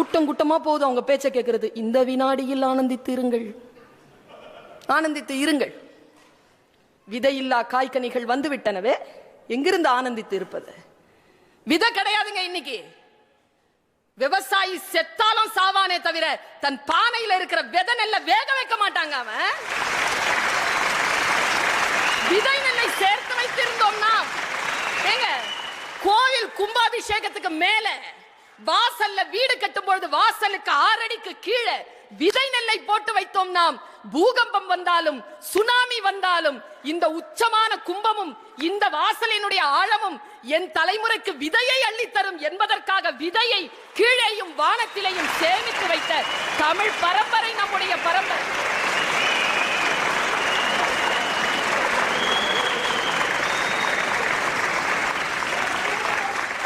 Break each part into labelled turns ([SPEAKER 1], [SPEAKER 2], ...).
[SPEAKER 1] கூட்டம் கூட்டமா போகுது அவங்க பேச்ச கேட்கறது இந்த வினாடியில் ஆனந்தித்து இருங்கள் ஆனந்தித்து இருங்கள். விதையில்லா காய்கனிகள் வந்து விட்டனவே எங்கிருந்து ஆனந்தித்து இருப்பது? விதை கிடையாதுங்க இன்னைக்கு. விவசாயி செத்தாலும் சாவானே தவிர தன் பானையில இருக்கிற விதை நெல்ல வேக வைக்க மாட்டாங்க அவன். விதை நெல்லை சேர்த்து வைத்திருந்தோம்னா ஏங்க கோயில் கும்பாபிஷேகத்துக்கு மேல வாசல்ல வீடு கட்டும் பொழுது வாசலுக்கு ஆறடிக்கு கீழே விதை நெல்லை போட்டு வைத்தோம் நாம். பூகம்பம் வந்தாலும் சுனாமி வந்தாலும் இந்த உச்சமான கும்பமும் இந்த வாசலினுடைய ஆழமும் என் தலைமுறைக்கு விதையை அள்ளித்தரும் என்பதற்காக விதையை கீழேயும் வானத்திலேயும் சேமித்து வைத்த தமிழ் பரம்பரை நம்முடைய பரம்பரை.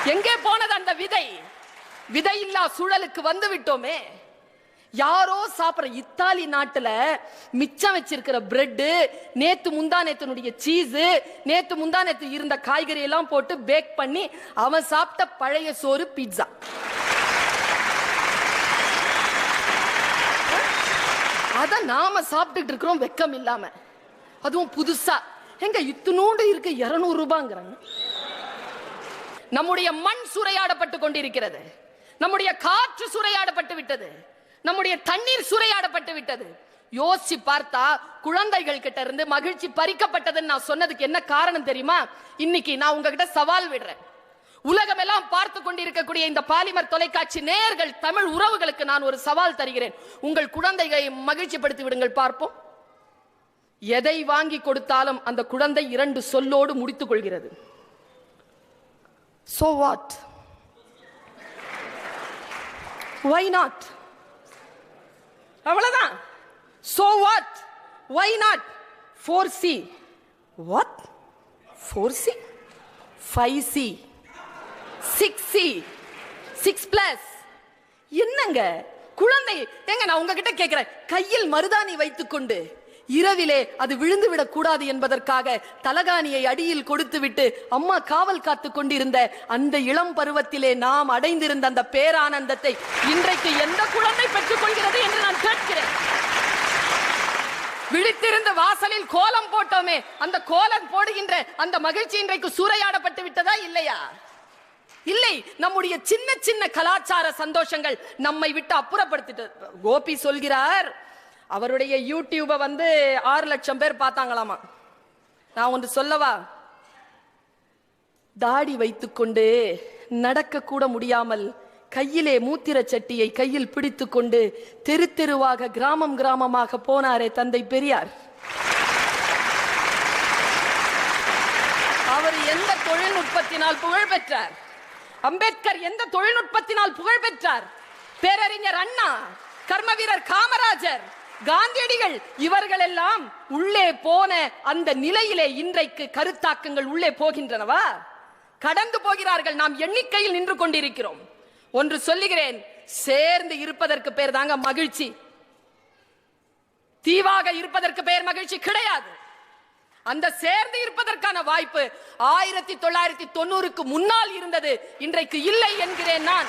[SPEAKER 1] எங்கே போனது அந்த விதை? விதையில்லா சூழலுக்கு வந்து விட்டோமே யாரோ சாப்பிட்ற இத்தாலி நாட்டுல மிச்சம் வச்சிருக்கிற பிரெட்டு நேத்து முந்தா நேத்தினுடைய சீஸ் நேத்து முந்தா நேத்து இருந்த காய்கறி எல்லாம் போட்டு பேக் பண்ணி அவன் சாப்பிட்ட பழைய சோறு பீட்சா அத நாம சாப்பிட்டுட்டு இருக்கிறோம் வெக்கம் இல்லாம. அதுவும் புதுசா. எங்க இத்துணூண்டு இருக்கு இருநூறு ரூபாங்கிறாங்க. நம்முடைய மண் சூறையாடப்பட்டு கொண்டிருக்கிறது. நம்முடைய காற்று சூறையாடப்பட்டு விட்டது. நம்முடைய தண்ணீர் சூறையாடப்பட்டு விட்டது. யோசிச்சு பார்த்தா குழந்தைகள் கிட்ட இருந்து மகிழ்ச்சி பறிக்கப்பட்டதுன்னு நான் சொன்னதுக்கு என்ன காரணம் தெரியுமா? இன்னைக்கு நான் உங்ககிட்ட சவால் விடுறேன். உலகம் எல்லாம் பார்த்து கொண்டிருக்கக்கூடிய இந்த பாலிமர் தொலைக்காட்சி நேயர்கள் தமிழ் உறவுகளுக்கு நான் ஒரு சவால் தருகிறேன். உங்கள் குழந்தைகளை மகிழ்ச்சிப்படுத்தி விடுங்கள் பார்ப்போம். எதை வாங்கி கொடுத்தாலும் அந்த குழந்தை இரண்டு சொல்லோடு முடித்துக் கொள்கிறது. ஒய் நாட் அவ்வளோதான் so what why not four C what four C five C six C six plus என்னங்க? குழந்தை ஏங்க நான் உங்ககிட்ட கேட்குறேன் கையில் மருதாணி வைத்துக்கொண்டு. இரவிலே அது விழுந்துவிடக் கூடாது என்பதற்காக தலகாணியை அடியில் கொடுத்து விட்டு அம்மா காவல் காத்து கொண்டிருந்த அந்த இளம் பருவத்திலே நாம் அடைந்திருந்த அந்த பேரானந்தத்தை இன்றைக்கு எந்த குழந்தை பெற்றுக் கொள்கிறது என்று நான் கேட்கிறேன். விழித்திருந்த வாசலில் கோலம் போட்டோமே அந்த கோலம் போடுகின்ற அந்த மகிழ்ச்சி இன்றைக்கு சூறையாடப்பட்டு விட்டதா இல்லையா? இல்லை நம்முடைய சின்ன சின்ன கலாச்சார சந்தோஷங்கள் நம்மை விட்டு அப்புறப்படுத்திட்டு கோபி சொல்கிறார் அவருடைய யூடியூபை வந்து ஆறு லட்சம் பேர் பார்த்தாங்களாமா. நான் ஒன்று சொல்லவா? தாடி வைத்துக்கொண்டு நடக்க கூட முடியாமல் கையிலே மூத்திர சட்டியை கையில் பிடித்துக்கொண்டு தெரு தெருவாக கிராமம் கிராமமாக போனாரே தந்தை பெரியார். அவர் எந்த தொழில்நுட்பத்தினால் புகழ் பெற்றார்? அம்பேத்கர் எந்த தொழில்நுட்பத்தினால் புகழ் பெற்றார்? பேரறிஞர் அண்ணா கர்ம வீரர் காமராஜர் காந்தியடிகள் இவர்கள் எல்லாம் உள்ளே போன அந்த நிலையிலே இன்றைக்கு கருத்தாக்கங்கள் உள்ளே போகின்றனவா? கடந்து போகிறார்கள் நாம் எண்ணிக்கையில் நின்று கொண்டிருக்கிறோம். ஒன்று சொல்லுகிறேன் சேர்ந்து இருப்பதற்கு பேர் தாங்க மகிழ்ச்சி. தீவாக இருப்பதற்கு பெயர் மகிழ்ச்சி கிடையாது. அந்த சேர்ந்து இருப்பதற்கான வாய்ப்பு ஆயிரத்தி தொள்ளாயிரத்தி தொண்ணூறுக்கு முன்னால் இருந்தது இன்றைக்கு இல்லை என்கிறேன் நான்.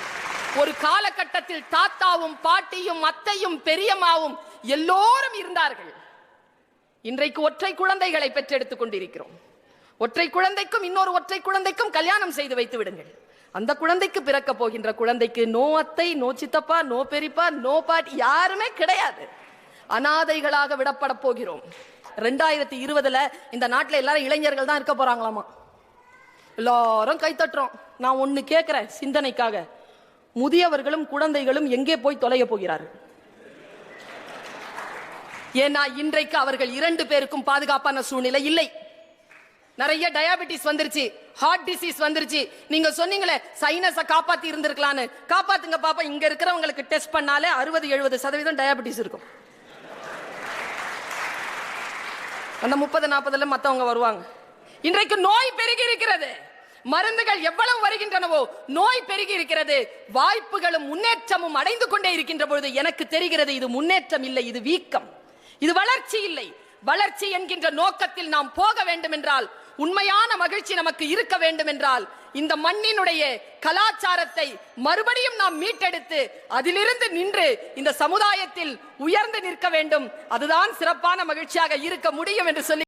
[SPEAKER 1] ஒரு காலகட்டத்தில் தாத்தாவும் பாட்டியும் அத்தையும் பெரியம்மாவும் எல்லோரும் இருந்தார்கள். இன்றைக்கு ஒற்றை குழந்தைகளை பெற்றெடுத்துக் கொண்டிருக்கிறோம். ஒற்றை குழந்தைக்கும் இன்னொரு ஒற்றை குழந்தைக்கும் கல்யாணம் செய்து வைத்து விடுங்கள். அந்த குழந்தைக்கு பிறக்க போகின்ற குழந்தைக்கு நோ அத்தை நோ சித்தப்பா நோ பெரியப்பா நோ பாட் யாருமே கிடையாது. அனாதைகளாக விடப்பட போகிறோம். ரெண்டாயிரத்தி இருபதுல இந்த நாட்டில் எல்லாரும் இளைஞர்கள் தான் இருக்க போறாங்களாமா? எல்லாரும் கைத்தட்டுறோம் நான் ஒன்று கேட்கிறேன் சிந்தனைக்காக. முதியவர்களும் குழந்தைகளும் எங்கே போய் தொலைய போகிறார்கள்? ஏன்னா இன்றைக்கு அவர்கள் இரண்டு பேருக்கும் பாதுகாப்பான சூழ்நிலை இல்லை. நிறைய டயாபெட்டிஸ் வந்துருச்சு ஹார்ட் டிசீஸ் வந்துருச்சு. நீங்க சொன்னீங்களே சைனஸ காப்பாத்தி இருந்திருக்கலான்னு. காப்பாத்துங்க பாப்பா இங்க இருக்கிறவங்களுக்கு டெஸ்ட் பண்ணாலே அறுபது எழுபது சதவீதம் டயாபெட்டிஸ் இருக்கும். அந்த முப்பது நாற்பதுல மத்தவங்க வருவாங்க. இன்றைக்கு நோய் பெருகி இருக்கிறது. மருந்துகள் எவ்வளவு வருகின்றனவோ நோய் பெருகி இருக்கிறது. வாய்ப்புகளும் முன்னேற்றமும் அடைந்து கொண்டே இருக்கின்ற பொழுது எனக்கு தெரிகிறது இது முன்னேற்றம் இல்லை இது வீக்கம். இது வளர்ச்சி இல்லை. வளர்ச்சி என்கின்ற நோக்கத்தில் நாம் போக வேண்டும் என்றால் உண்மையான மகிழ்ச்சி நமக்கு இருக்க வேண்டும் என்றால் இந்த மண்ணினுடைய கலாச்சாரத்தை மறுபடியும் நாம் மீட்டெடுத்து அதிலிருந்து நின்று இந்த சமுதாயத்தில் உயர்ந்து நிற்க வேண்டும். அதுதான் சிறப்பான மகிழ்ச்சியாக இருக்க முடியும் என்று சொல்லி